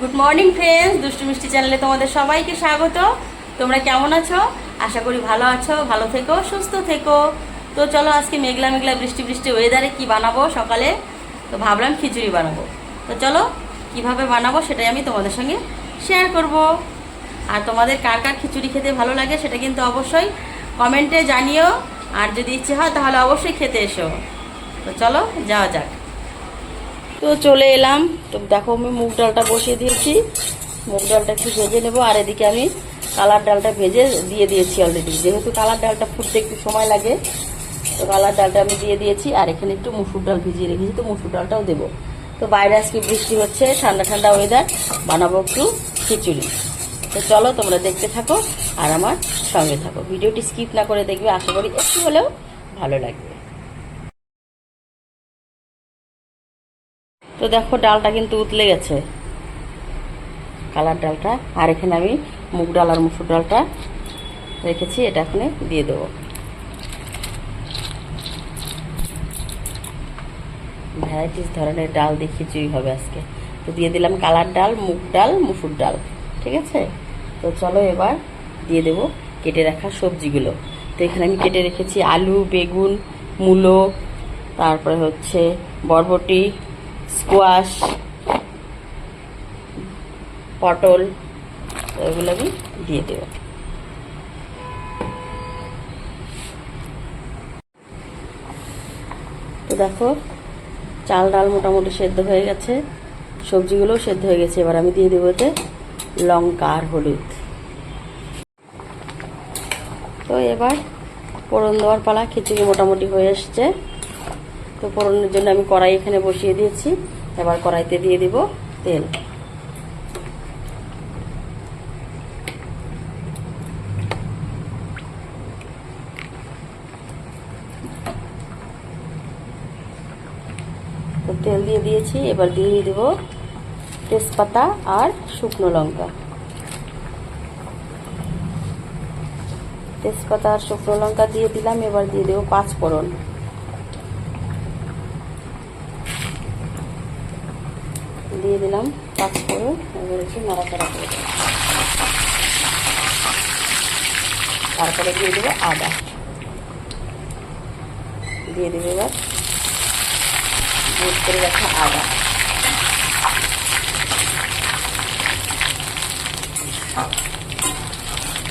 Good morning friends দুষ্টু মিষ্টি চ্যানেলে তোমাদের সবাইকে স্বাগত। তোমরা কেমন আছো? আশা করি ভালো আছো, ভালো থেকো, সুস্থ থেকো। তো চলো আজকে মেঘলা মেঘলা বৃষ্টি বৃষ্টি ওয়েদারে কি বানাবো সকালে? তো ভাবলাম খিচুড়ি বানাবো। তো চলো, কীভাবে বানাবো সেটাই আমি তোমাদের সঙ্গে শেয়ার করব। আর তোমাদের কার কার খিচুড়ি খেতে ভালো লাগে সেটা কিন্তু অবশ্যই কমেন্টে জানিও। আর যদি ইচ্ছে হয় তাহলে অবশ্যই খেতে এসো। তো চলো, যাওয়া যাক। তো চলে এলাম। তো দেখো আমি মুগ ডালটা বসিয়ে দিয়েছি। মুগ ডালটা একটু ভেজে নেব, আর এদিকে আমি কালার ডালটা ভেজে দিয়ে দিয়েছি অলরেডি যেহেতু কালার ডালটা ফুটতে একটু সময় লাগে, তো কালার ডালটা আমি দিয়ে দিয়েছি, আর এখানে একটু মুসুর ডাল ভিজিয়ে রেখেছি, তো মুসুর ডালটাও দেবো। তো বাইরে আজকে বৃষ্টি হচ্ছে, ঠান্ডা ঠান্ডা ওয়েদার বানাবো একটু খিচুড়ি। তো চলো তোমরা দেখতে থাকো আর আমার সঙ্গে থাকো। ভিডিওটি স্কিপ না করে দেখবে, আশা করি একটু হলেও ভালো লাগবে। তো দেখো ডালটা কিন্তু উতলে গেছে। কালার ডালটা। আর এখানে আমি মুগ ডাল আর মুসুর ডালটা রেখেছি, এটা এখানে দিয়ে দেবো। ভ্যারাইটিস ধরনের ডাল খিচুড়ি হবে আজকে। তো দিয়ে দিলাম কালার ডাল, মুগ ডাল, মুসুর ডাল, ঠিক আছে? তো চলো এবার দিয়ে দেবো কেটে রাখা সবজিগুলো। তো এখানে আমি কেটে রেখেছি আলু, বেগুন, মূলো, তারপরে হচ্ছে বরবটি স্কোয়াশ পটল, এগুলো আমি দিয়ে দেবো। তো দেখো, চাল ডাল মোটামুটি সেদ্ধ হয়ে গেছে। সবজিগুলোও সেদ্ধ হয়ে গেছে। এবার আমি দিয়ে দেবো এতে লঙ্কা আর হলুদ। তো এবার ফোড়ন দেওয়ার পালা খিচুড়ি মোটামুটি হয়ে এসছে। তো ফোড়নের জন্য আমি কড়াই এখানে বসিয়ে দিয়েছি। এবার কড়াইতে দিয়ে দিব তেল। তো তেল দিয়ে দিয়েছি। এবার দিয়ে দেবো তেজপাতা আর শুকনো লঙ্কা। তেজপাতা আর শুকনো লঙ্কা দিয়ে দিলাম। এবার দিয়ে দেবো পাঁচ দিয়ে দিলাম পাঁচ ফোড়ন, এবার একটু নাড়াচাড়া করে তারপরে দিয়ে দেবো আদা। দিয়ে দেবো এবার গুড করে রাখা আদা।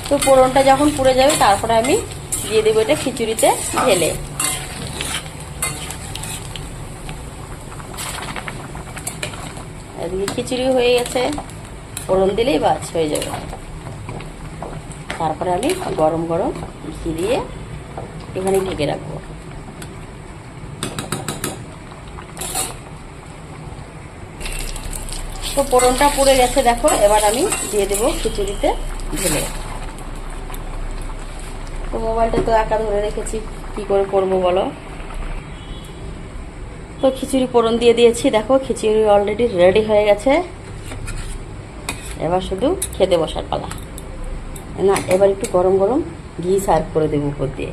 তো পোড়নটা যখন পুড়ে যাবে, তারপরে আমি দিয়ে দেবো এটা খিচুড়িতে ঢেলে। এদিকে খিচুড়ি হয়ে গেছে। ফোড়ন দিলেই বাস হয়ে যাবে। তারপরে আমি গরম গরম ঘি দিয়ে এখানে ঢেকে রাখব। তো পোড়নটা পুড়ে গেছে, দেখো। এবার আমি দিয়ে দেবো খিচুড়িতে ঢেলে। তো মোবাইলটা তো একা ধরে রেখেছি, কি করে করব বলো? তো খিচুড়ি পোড়ন দিয়ে দিয়েছি। দেখো, খিচুড়ি অলরেডি রেডি হয়ে গেছে। এবার শুধু খেতে বসার পালা। না, এবার একটু গরম গরম ঘি সার্ভ করে দেবো উপর দিয়ে।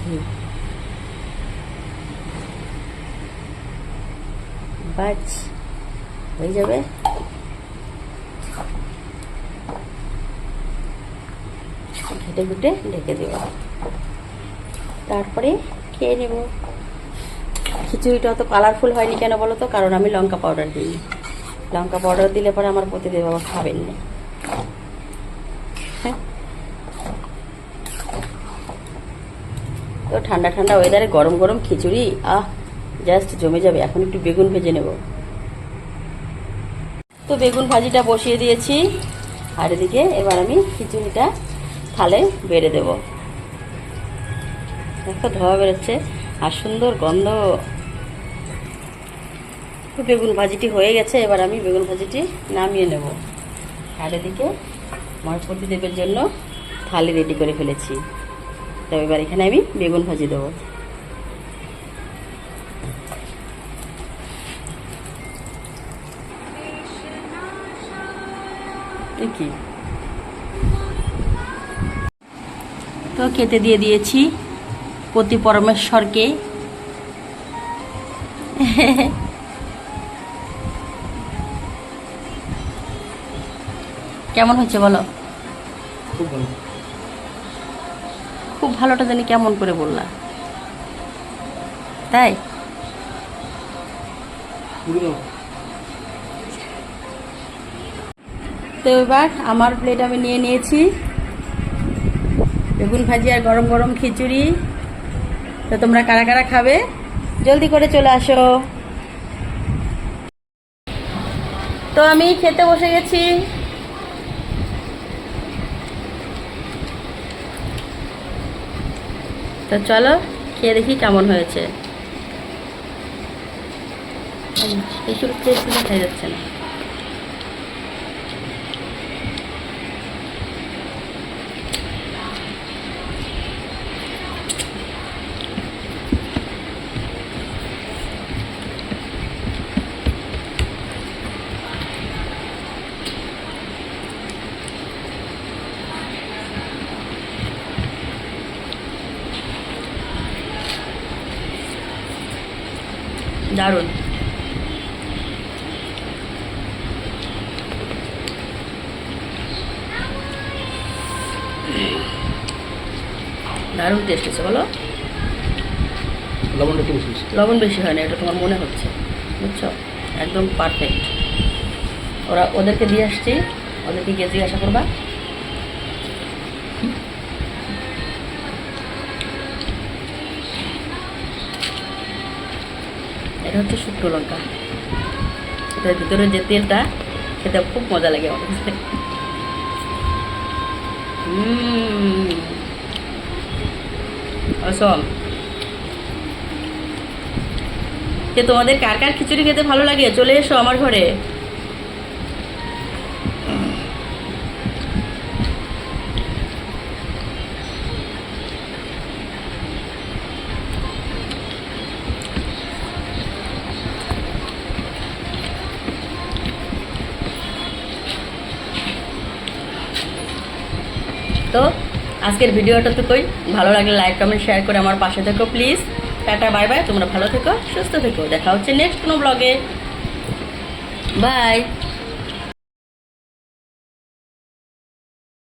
ঘি। হয়ে যাবে। ঘেটে ঘুটে ঢেকে দেব। তারপরে খেয়ে নেব। খিচুড়িটা অত কালারফুল হয়নি কেন বলো তো? কারণ আমি লঙ্কা পাউডার দিই লঙ্কা পাউডার দিলে পরে আমার প্রতিদেব বাবা খাবেন না। হ্যাঁ। তো ঠান্ডা ঠান্ডা ওয়েদারে গরম গরম খিচুড়ি, আহ জাস্ট জমে যাবে। এখন একটু বেগুন ভেজে নেব। তো বেগুন ভাজিটা বসিয়ে দিয়েছি। আর এদিকে এবার আমি খিচুড়িটা থালে বেড়ে দেব। দেখো ধোয়া বেরোচ্ছে আর সুন্দর গন্ধ। বেগুন ভাজিটি হয়ে গেছে, এবার আমি বেগুন ভাজিটি নামিয়ে নেব। আর এদিকে আমার প্রতিদেবের জন্য থালি রেডি করে ফেলেছি। তো এবার এখানে আমি বেগুন ভাজি দেবো। তো খেতে দিয়ে দিয়েছি। পতি পরমেশ্বরকে। কেমন হচ্ছে বলো? খুব ভালোটা জানি কেমন করে বললাম তাই? তো এবার আমার প্লেট আমি নিয়ে নিয়েছি। বেগুন ভাজি আর গরম গরম খিচুড়ি। তো তোমরা কারা কারা খাবে? জলদি করে চলে আসো। তো আমি খেতে বসে গেছি। তো চলো, খেয়ে দেখি কেমন হয়েছে। এইসব টেস্ট খাই যাচ্ছে না। দারুণ। দারুণ টেস্ট হয়েছে বলো। লবণটা বেশি লবণ বেশি হয় না এটা তোমার মনে হচ্ছে বুঝছ? একদম পারফেক্ট ওরা ওদেরকে দিয়ে আসছি ওদেরকে গিয়ে জিজ্ঞাসা করবা। এটা হচ্ছে শুকনো লঙ্কা। এটার ভিতরে যে তেলটা, খেতে খুব মজা লাগে আমার কাছে। যে তোমাদের কার কার খিচুড়ি খেতে ভালো লাগে? চলে এসো আমার ঘরে। আজকের ভিডিওটা তো কই, ভালো লাগলে লাইক কমেন্ট শেয়ার করে আমার পাশে থেকো প্লিজ টাটা বাই বাই তোমরা ভালো থেকো, সুস্থ থেকো। দেখা হচ্ছে নেক্সট কোনো ব্লগে বাই